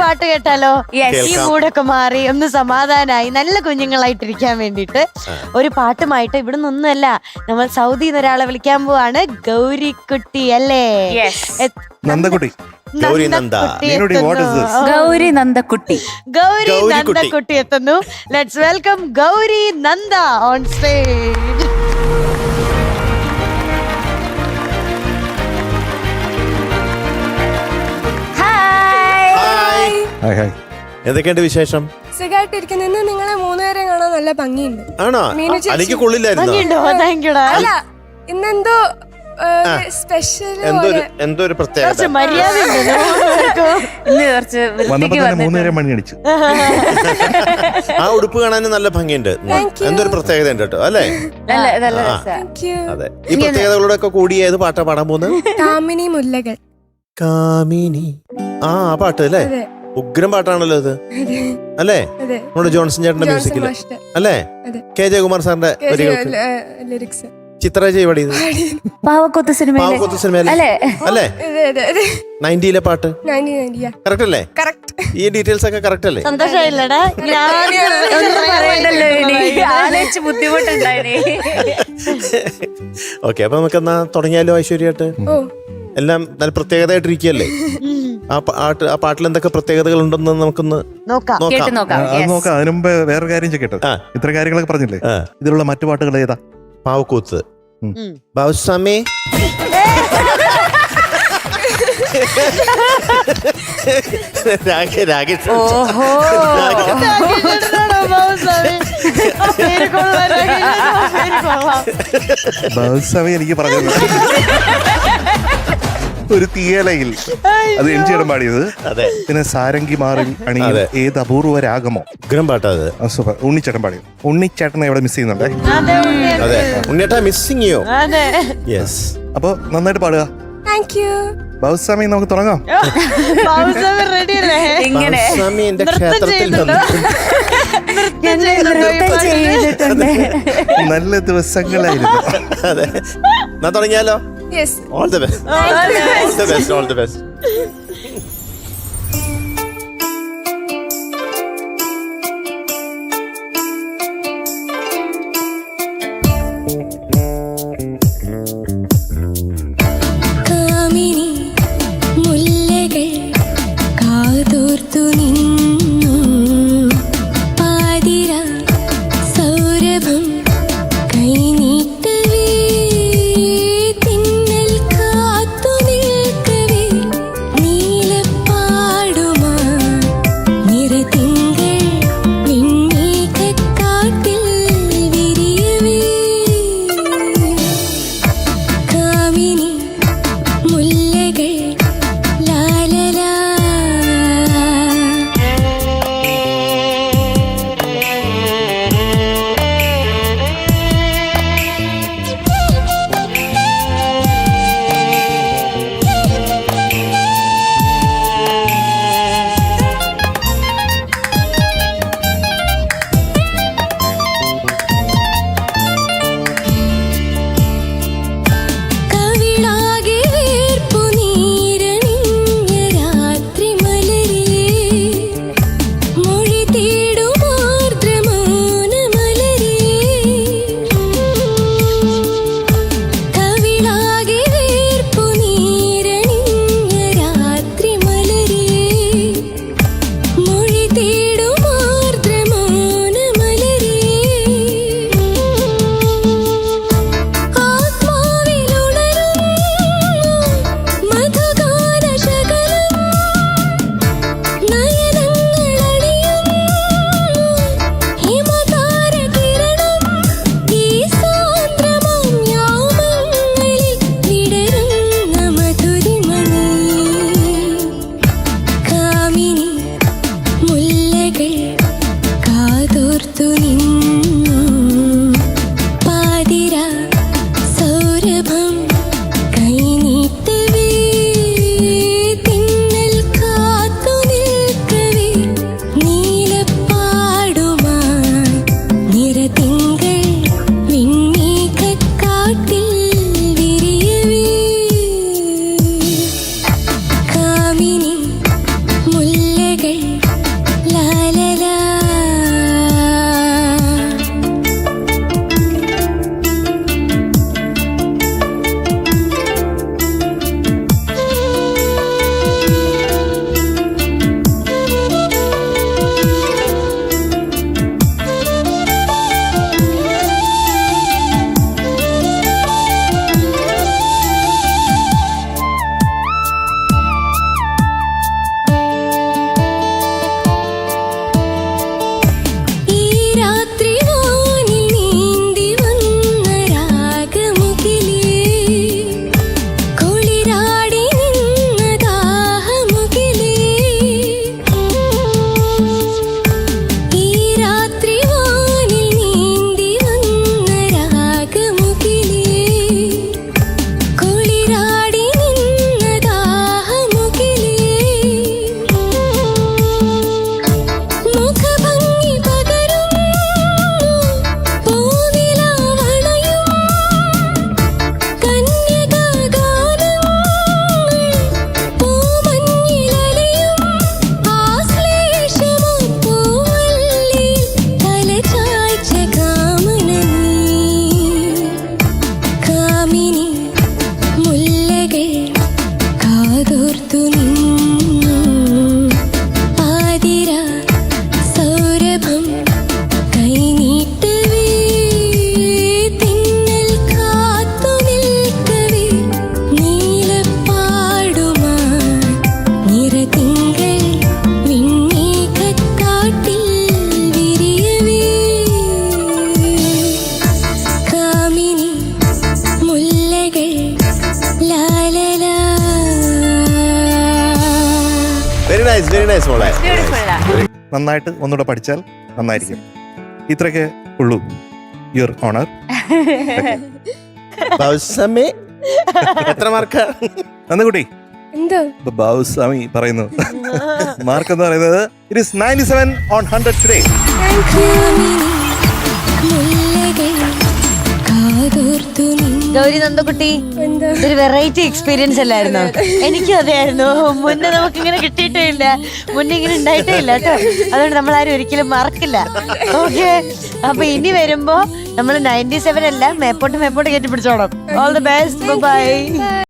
പാട്ട് കേട്ടാലോ? ഈ മൂടൊക്കെ മാറി ഒന്ന് സമാധാനായി നല്ല കുഞ്ഞുങ്ങളായിട്ടിരിക്കാൻ വേണ്ടിട്ട് ഒരു പാട്ടുമായിട്ട് ഇവിടെ നിന്നല്ല നമ്മൾ സൗദിയിൽ നിന്ന് ഒരാളെ വിളിക്കാൻ പോവാണ്. ഗൗരിക്കുട്ടി അല്ലേ? നന്ദകുട്ടി. ഗൗരി നന്ദക്കുട്ടി. ഗൗരി നന്ദക്കുട്ടി എത്തുന്നു. Let's welcome Gauri Nanda on stage hi hi. എന്തൊക്കെയുണ്ട് വിശേഷം? സുഖമായിട്ടിരിക്കുന്ന ഇന്ന് നിങ്ങളെ മൂന്നുപേരെ കാണാൻ നല്ല ഭംഗിയുണ്ട്. ആണോ? മീനു ചേച്ചി. എനിക്ക് കൊള്ളില്ലായിരുന്നോ? ഭംഗിയുണ്ടോ? താങ്ക് യുടാ അല്ല ഇന്നെന്തോ സ്പെഷ്യൽ എന്തോ ഒരു എന്തോ ഒരു പ്രത്യേകത. കുറച്ച് മര്യാദ ഉണ്ട് ഇന്ന് കുറച്ച് വന്നപ്പോ വൃത്തിക്ക് തന്നെ മൂന്നുപേരെ മണി അടിച്ചു ആ ഉടുപ്പ് കാണാൻ നല്ല ഭംഗിയുണ്ട്. Thank you. എന്തോ ഒരു പ്രത്യേകത ഉണ്ട് കേട്ടോ അല്ലേ? നല്ല നല്ല ആ. രസാ. താങ്ക് യു അതെ. ഈ പ്രത്യേകതകളോടെ ഒക്കെ കൂടി ഏത് പാട്ടാ പാടാൻ പോകുന്നത്? കാമിനി മുല്ലകൾ. കാമിനി. ആ ആ പാട്ട് അല്ലേ? അതെ. ഉഗ്രം പാട്ടാണല്ലോ ഇത്. അല്ലേ? നമ്മുടെ ജോൺസൺ ചേട്ടന്റെ മ്യൂസിക്കിൽ മ്യൂസിക്കിൽ അല്ലേ. കെ ജയകുമാർ സാറിന്റെ ലിറിക്സ് ചിത്ര ചെയ്യുവാടി പാവക്കൊത്ത് സിനിമയിലെ. അല്ലേ? നയന്റിയിലെ പാട്ട്. കറക്റ്റ് അല്ലേ? ഈ ഡീറ്റെയിൽസ് ഒക്കെ കറക്റ്റ് അല്ലേ? സന്തോഷമായില്ലടാ. ഓക്കെ അപ്പൊ നമുക്ക് എന്നാ തുടങ്ങിയാലോ ഐശ്വര്യമായിട്ട് ഓ. എല്ലാം നല്ല പ്രത്യേകതയായിട്ടിരിക്കുകയല്ലേ? ആ പാട്ട് ആ പാട്ടിൽ എന്തൊക്കെ പ്രത്യേകതകൾ ഉണ്ടെന്ന് നമുക്കൊന്ന് നോക്കാം. കേട്ട് നോക്കാം. നോക്കാം അത് നോക്കാം. അതിനു മുമ്പ് വേറെ കാര്യം കേട്ടോ ആ. ഇത്ര കാര്യങ്ങളൊക്കെ പറഞ്ഞില്ലേ? ആ, ഇതിലുള്ള മറ്റു പാട്ടുകൾ ഏതാ? പാവക്കൂത്ത്. ഉം. ബാബുസ്വാമി. രാഗ- രാഗേഷ് ഓഹോ. ബഹുസമയം എനിക്ക് പറഞ്ഞത് ഒരു തീയലയിൽ. അത് എം ജിയുടെ പാടിയത്. അതെ. പിന്നെ സാരംഗി മാറി അണി ഏത് അപൂർവ രാഗമോ ഗ്രം പാട്ട് അത്. ആ, സൂപ്പർ. ഉണ്ണിച്ചേട്ടൻ പാടിയത് ഉണ്ണിച്ചേട്ടനെ ഇവിടെ മിസ് ചെയ്യുന്നുണ്ടേ. അതെ മിസ്സിങ് യോ? അതെ. യെസ് അപ്പൊ നന്നായിട്ട് പാടുക. താങ്ക് യു ബൗസ്വാമി നമുക്ക് തുടങ്ങാം. റെഡി അല്ലേ? ഇങ്ങനെ. ബാബുസ്വാമി എന്റെ നൃത്തം ക്ഷേത്രത്തിൽ ചെയ്യുന്നുണ്ടോ? വന്നിട്ടുണ്ട് ഞാൻ നൃത്തം ചെയ്തിട്ടുണ്ട്. നല്ല ദിവസങ്ങളായിരുന്നു. അതെ. എന്നാ തുടങ്ങിയാലോ? Yes. All the best. All the best. All the best. All the best. Very nice മോളെ. നന്നായിട്ട് ഒന്നുകൂടെ പഠിച്ചാൽ നന്നായിരിക്കും. ഇത്രയൊക്കെ ഉള്ളൂ. യുവർ ഓണർ ഭൗസമേ എത്ര മാർക്കാ നന്ദകുട്ടി ബാബുസ്വാമി പറയുന്നു. മാർക്ക് എന്ന് പറയുന്നത് it is ninety seven on hundred today Gauri Nandakutty ഒരു വെറൈറ്റി എക്സ്പീരിയൻസ് അല്ലായിരുന്നു? എനിക്കും അതെയായിരുന്നു. മുന്നേ നമുക്ക് ഇങ്ങനെ കിട്ടിയിട്ടേ ഇല്ല. മുന്നേ ഇങ്ങനെ ഉണ്ടായിട്ടേ ഇല്ല കേട്ടോ. അതുകൊണ്ട് നമ്മൾ ആരും ഒരിക്കലും മറക്കില്ല. ഓക്കെ അപ്പൊ ഇനി വരുമ്പോ നമ്മൾ നയന്റി സെവൻ അല്ല മേപ്പോട്ട് മേപ്പോട്ട് കയറ്റി പിടിച്ചോണം ഓൾ ദി ബെസ്റ്റ് ബൈ